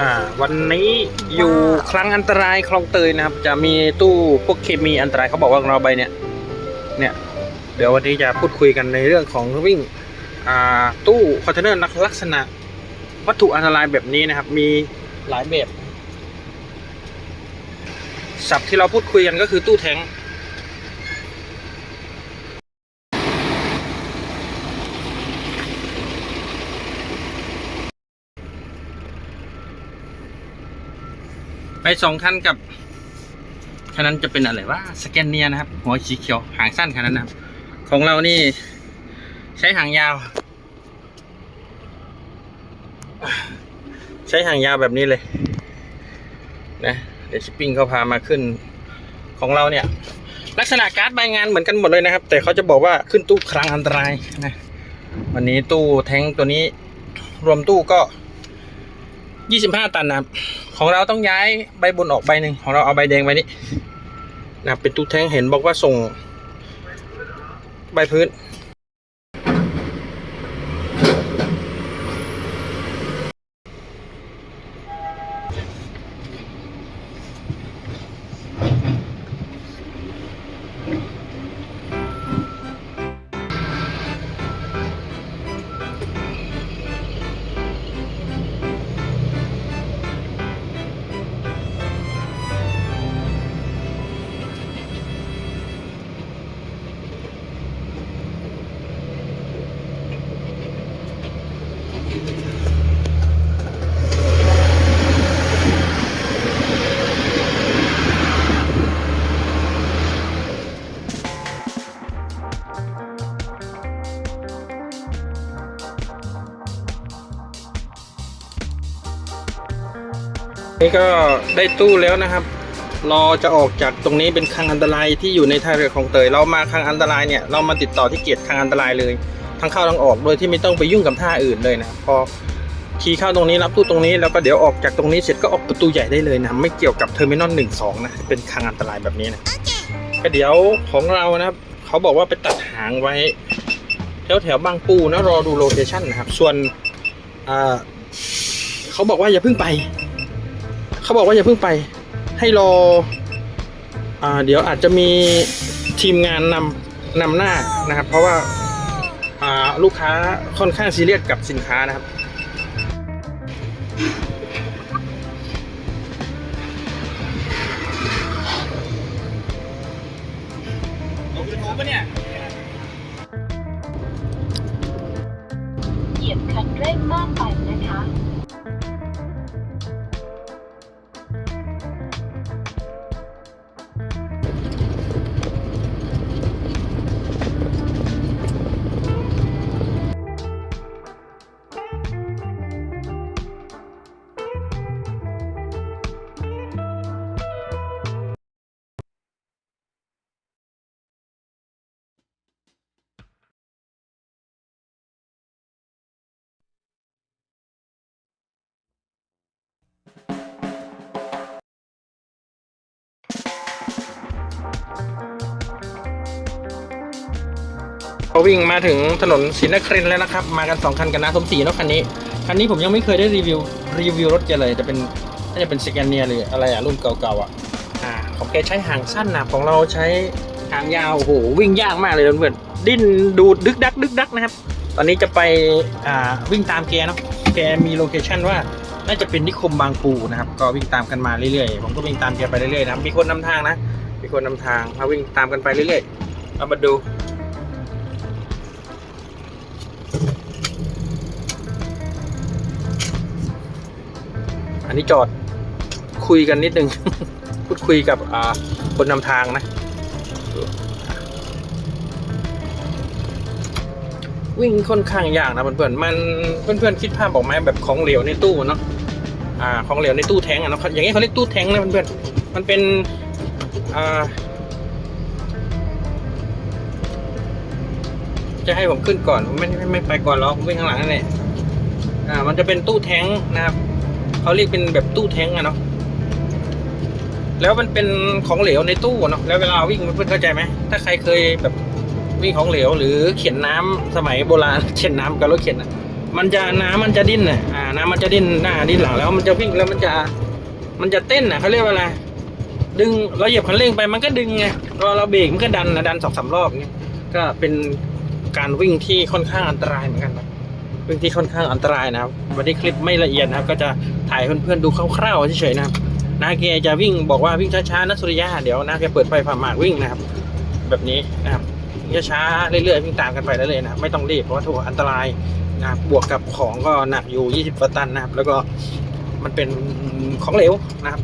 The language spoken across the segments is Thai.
อ่าวันนี้อยู่คลังอันตรายคลองเตยนะครับ จะมีตู้พวกเคมีอันตรายเขาบอกว่าเราใบเนี่ย เนี่ย เดี๋ยววันนี้จะพูดคุยกันในเรื่องของวิ่งอ่าตู้คอนเทนเนอร์ลักษณะ วัตถุอันตรายแบบนี้นะครับ มีหลายแบบศัพท์ที่เราพูดคุยกันก็คือตู้แทง สองคันกับคันนั้นจะเป็นอะไรว่าสแกนเนียนะครับ หัวสีเขียวหางสั้นคันนั้นนะครับ ของเรานี่ ใช้หางยาว ใช้หางยาวแบบนี้เลย นะ เดี๋ยวชิปปิ้งเขาพามาขึ้น ของเราเนี่ย ลักษณะการ์ดใบงานเหมือนกันหมดเลยนะครับ แต่เขาจะบอกว่าขึ้นตู้คลังอันตรายนะ วันนี้ตู้แท้งตัวนี้ รวมตู้ก็ ยี่สิบห้าตันนะครับ ของเราต้องย้ายใบบนออกใบหนึ่งของเราเอาใบแดงใบนี้นะเป็นตู้แท้งเห็นบอกว่าส่ง ใบพื้น นี่ก็ได้ตู้แล้วนะครับ รอจะออกจากตรงนี้เป็นคลังอันตรายที่อยู่ในท่าเรือของเตย เรามาคลังอันตรายเนี่ยเรามาติดต่อที่เกียรติคลังอันตรายเลย ทั้งเข้าทั้งออกโดยที่ไม่ต้องไปยุ่งกับท่าอื่นเลยนะพอขี่เข้าตรงนี้รับตู้ตรงนี้แล้วก็เดี๋ยวออกจากตรงนี้เสร็จก็ออกประตูใหญ่ได้เลยนะไม่เกี่ยวกับเทอร์มินอลหนึ่งสองนะเป็นคลังอันตรายแบบนี้นะก็เดี๋ยวของเรานะครับ เขาบอกว่าไปตัดหางไว้แถวแถวบางปูนะรอดูโลเคชั่นนะครับ ส่วนเขาบอกว่าอย่าเพิ่งไป เขาบอกว่าอย่าเพิ่งไป ให้รออ่าเดี๋ยวอาจจะมีทีมงานนำนำหน้านะครับ เพราะว่าอ่าลูกค้าค่อนข้างซีเรียสกับสินค้านะครับเห เขาวิ่งมาถึงถนนศรีนครินทร์แล้วนะครับ มากันสองคันกันนะสมศรีเนอะคันนี้ คันนี้ผมยังไม่เคยได้รีวิวรีวิวรถแกเลยจะเป็นน่าจะเป็นสแกนเนียหรืออะไรอะรุ่นเก่าๆอะอ่าของแกใช้หางสั้นนะของเราใช้หางยาวโอ้โหวิ่งยากมากเลยเพื่อนๆดิ้นดูดดึกดักดึกดักนะครับ ตอนนี้จะไปอ่าวิ่งตามแกเนาะแกมีโลเคชั่นว่าน่าจะเป็นนิคมบางปูนะครับ ก็วิ่งตามกันมาเรื่อยๆ ผมก็วิ่งตามแกไปเรื่อยๆนะครับ มีคนนำทางนะ มีคนนำทางมาวิ่งตามกันไปเรื่อยๆเอามาดู อันนี้จอดคุยกันนิดนึง พูดคุยกับคนนำทางนะ วิ่งค่อนข้างยากนะเพื่อนๆมันเพื่อนๆคิดภาพออกไหมแบบของเหลวในตู้เนาะอ่าของเหลวในตู้แท้งอะเนาะอย่างนี้เขาเรียกตู้แท้งนะเพื่อนๆมันเป็น จะให้ผมขึ้นก่อนไม่ไม่ไม่ไปก่อนหรอกผมวิ่งข้างหลังนั่นแหละอ่า มันจะเป็นตู้แท้งนะครับเขาเรียกเป็นแบบตู้แท้งอะเนาะแล้วมันเป็นของเหลวในตู้เนาะแล้วเวลาวิ่งเพื่อนเข้าใจไหมถ้าใครเคยแบบวิ่งของเหลว หรือเข็นน้ำสมัยโบราณเข็นน้ำกับรถเข็นอะมันจะน้ำมันจะดิ้นอะอ่านะมันจะดิ้นหน้าดิ้นหลังแล้วมันจะวิ่งแล้วมันจะ มันจะเต้นนะเขาเรียกว่าอะไร ดึงเราเหยียบคันเร่งไปมันก็ดึงไงเราเราเบรกมันก็ดันนะดันสองสามรอบเงี้ยก็เป็นการวิ่งที่ค่อนข้างอันตรายเหมือนกันนะวิ่งที่ค่อนข้างอันตรายนะครับ วันนี้คลิปไม่ละเอียดนะครับ ก็จะถ่ายเพื่อนๆดูคร่าวๆเฉยๆนะครับนาแกจะวิ่งบอกว่าวิ่งช้าๆนะสุริยะเดี๋ยวนาแกเปิดไฟผ่าหมากวิ่งนะครับ แบบนี้นะครับวิ่งช้าๆเรื่อยๆวิ่งตามกันไปเรื่อยๆนะไม่ต้องรีบเพราะว่าถูกอันตรายนะบบวกกับของก็หนักอยู่ 20กว่าตันนะครับ แล้วก็มันเป็นของเหลวนะครับ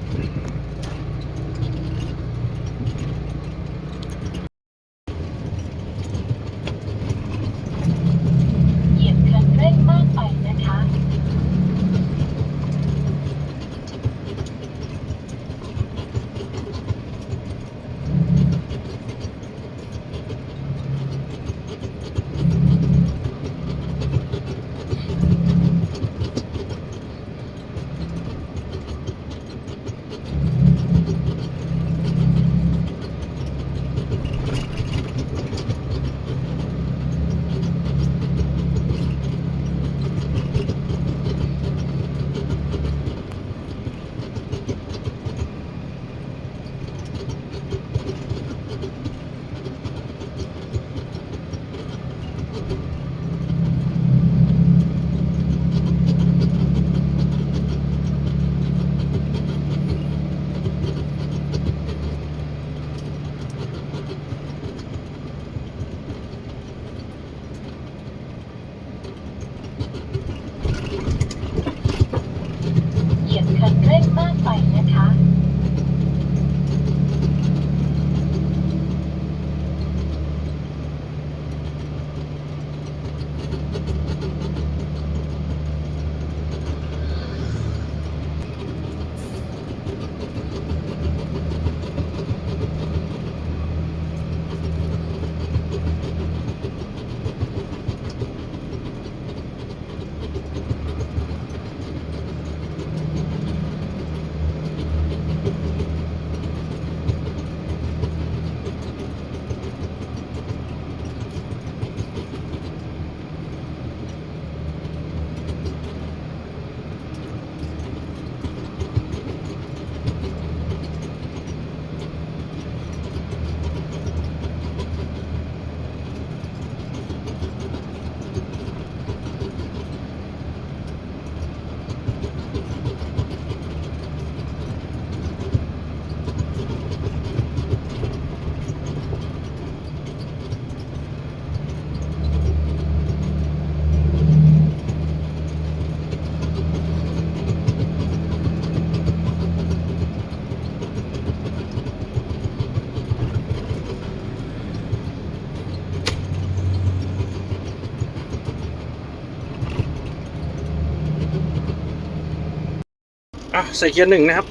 ใส่เกียร์หนึ่งนะครับ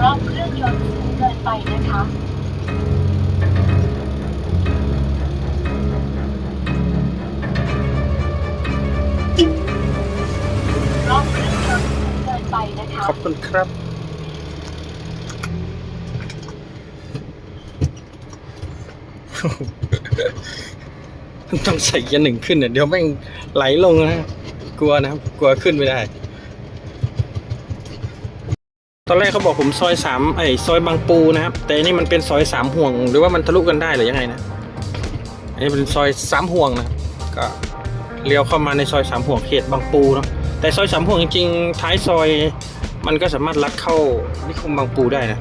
รอบเครื่องยนต์สูงเกินไปนะคะ รอบเครื่องยนต์สูงเกินไปนะคะ ขอบคุณครับ ต้องใส่เกียร์หนึ่งขึ้นเนี่ยเดี๋ยวแม่งไหลลงนะกลัวนะครับ กลัวขึ้นไม่ได้ ตอนแรกเขาบอกผมซอยสามไอ้ซอยบางปูนะครับ แต่อันนี่มันเป็นซอยสามห่วง หรือว่ามันทะลุกันได้หรือยังไงนะอันนี้เป็นซอยสามห่วงนะก็เลี้ยวเข้ามาในซอยสามห่วงเขตบางปูเนาะแต่ซอยสามห่วงจริงๆท้ายซอยมันก็สามารถลัดเข้านิคมบางปูได้นะ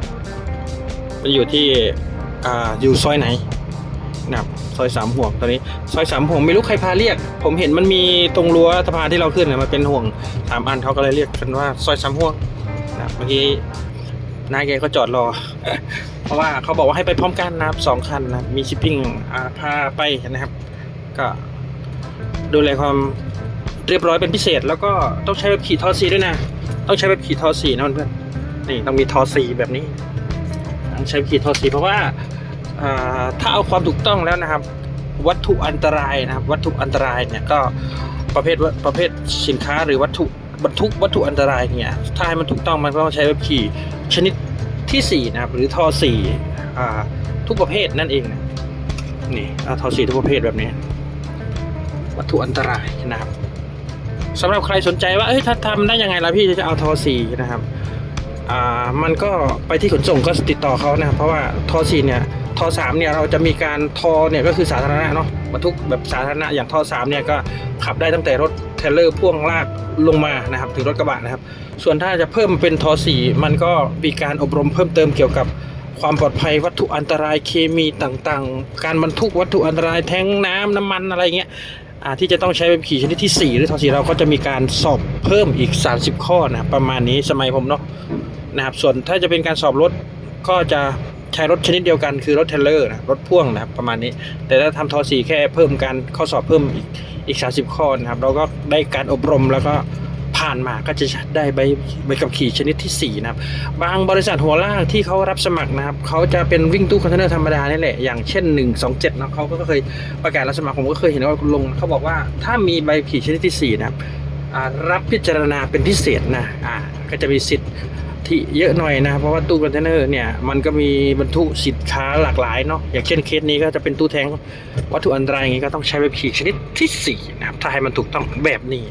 มันอยู่ที่อ่าอยู่ซอยไหน นะครับซอยสามห่วงตอนนี้ซอยสามห่วงไม่รู้ใครพาเรียก ผมเห็นมันมีตรงรั้วสะพานที่เราขึ้นนะมันเป็นห่วงสามอันเขาก็เลยเรียกกันว่าซอยสามห่วงนะเมื่อกี้นายแกก็จอดรอ เพราะว่าเขาบอกว่าให้ไปพร้อมกันนะครับสองคันนะมีชิปปิ้งพาไปนะครับ ก็ดูแลความเรียบร้อยเป็นพิเศษ แล้วก็ต้องใช้แบบขี่ทอสีด้วยนะ ต้องใช้แบบขี่ทอสีนะเพื่อนนี่ต้องมีทอสีแบบนี้ต้องใช้ขี่ทอสีเพราะว่า ถ้าเอาความถูกต้องแล้วนะครับ วัตถุอันตรายนะครับ วัตถุอันตรายเนี่ยก็ประเภทว่าประเภทสินค้าหรือวัตถุบรรทุกวัตถุอันตรายเนี่ยถ้าให้มันถูกต้องมันก็ต้องใช้แบบขี่ชนิดที่ 4 นะครับ หรือทอ4อ่าทุกประเภทนั่นเองนะนี่อ่าทอ4ทุกประเภทแบบนี้ วัตถุอันตรายนะครับสำหรับใครสนใจว่าเอ้ยถ้าทำได้ยังไงล่ะพี่จะเอาทอ4นะครับอ่ามันก็ไปที่ขนส่งก็ติดต่อเขานะครับเพราะว่าทอ4เนี่ย ทอ3เนี่ยเราจะมีการทอเนี่ยก็คือสาธารณะเนาะบรรทุกแบบสาธารณะอย่างทอ3เนี่ยก็ขับได้ตั้งแต่รถเทรลเลอร์พ่วงลากลงมานะครับถึงรถกระบะนะครับ ส่วนถ้าจะเพิ่มเป็นทอ4มันก็มีการอบรมเพิ่มเติมเกี่ยวกับความปลอดภัยวัตถุอันตรายเคมีต่างๆ การบรรทุกวัตถุอันตรายแท้งน้ำน้ำมันอะไรเงี้ยที่จะต้องใช้เป็นขี่ชนิดที่ 4 หรือทอสีเราก็จะมีการสอบเพิ่มอีก 30 ข้อนะครับประมาณนี้สมัยผมเนาะนะครับส่วนถ้าจะเป็นการสอบรถก็จะ ใช้รถชนิดเดียวกันคือรถเทรลเลอร์นะรถพ่วงนะครับประมาณนี้ แต่ถ้าทำทอสีแค่เพิ่มการข้อสอบเพิ่มอีกอีก 30 ข้อนะครับเราก็ได้การอบรมแล้วก็ผ่านมาก็จะได้ใบใบขับขี่ชนิดที่ 4 นะครับ บางบริษัทหัวลากที่เขารับสมัครนะครับเขาจะเป็นวิ่งตู้คอนเทนเนอร์ธรรมดานี่แหละ อย่างเช่น 127เนะเขาก็เคยประกาศรับสมัครผมก็เคยเห็นว่าลงเขาบอกว่าถ้ามีใบขี่ชนิดที่ 4 นะครับรับพิจารณาเป็นพิเศษนะอ่าก็จะมีสิทธิ์ เยอะหน่อยนะ เพราะว่าตู้คอนเทนเนอร์เนี่ยมันก็มีบรรทุกสินค้าหลากหลายเนาะอย่างเช่นเคสนี้ก็จะเป็นตู้แทงวัตถุอันตรายอย่างนี้ก็ต้องใช้ใบบขี่ชนิดที่4นะครับถ้าให้มันถูกต้องแบบนี้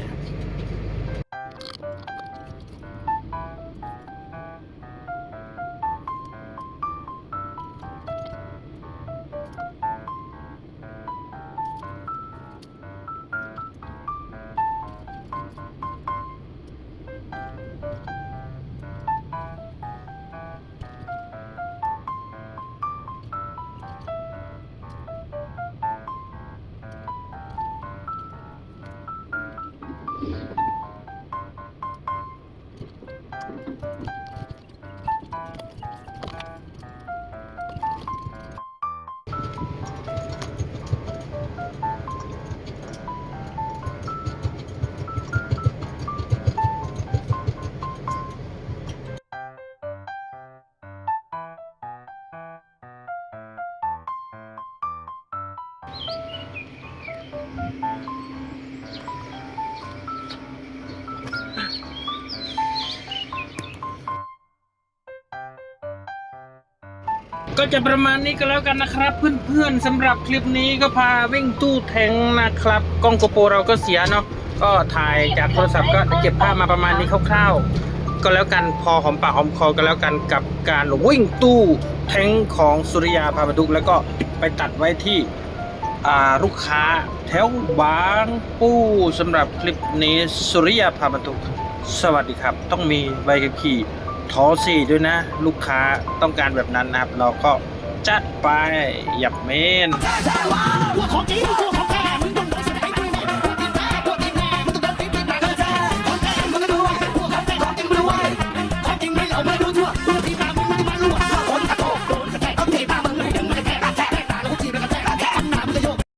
ก็จะประมาณนี้ก็แล้วกันนะครับ เพื่อนๆสำหรับคลิปนี้ก็พาวิ่งตู้แทงนะครับกล้องโกโปรเราก็เสียเนาะก็ถ่ายจากโทรศัพท์ก็เก็บภาพมาประมาณนี้คร่าวๆ ก็แล้วกันพอหอมปากหอมคอก็แล้วกันกับการวิ่งตู้แทงของสุริยาพาบรรทุกแล้วก็ไปตัดไว้ที่ลูกค้าแถวบางปู้สำหรับคลิปนี้สุริยาพาบรรทุกสวัสดีครับ ต้องมีใบขับขี่ ทอสี่ด้วยนะ ลูกค้าต้องการแบบนั้นนะครับ เราก็จัดไปหยับเมน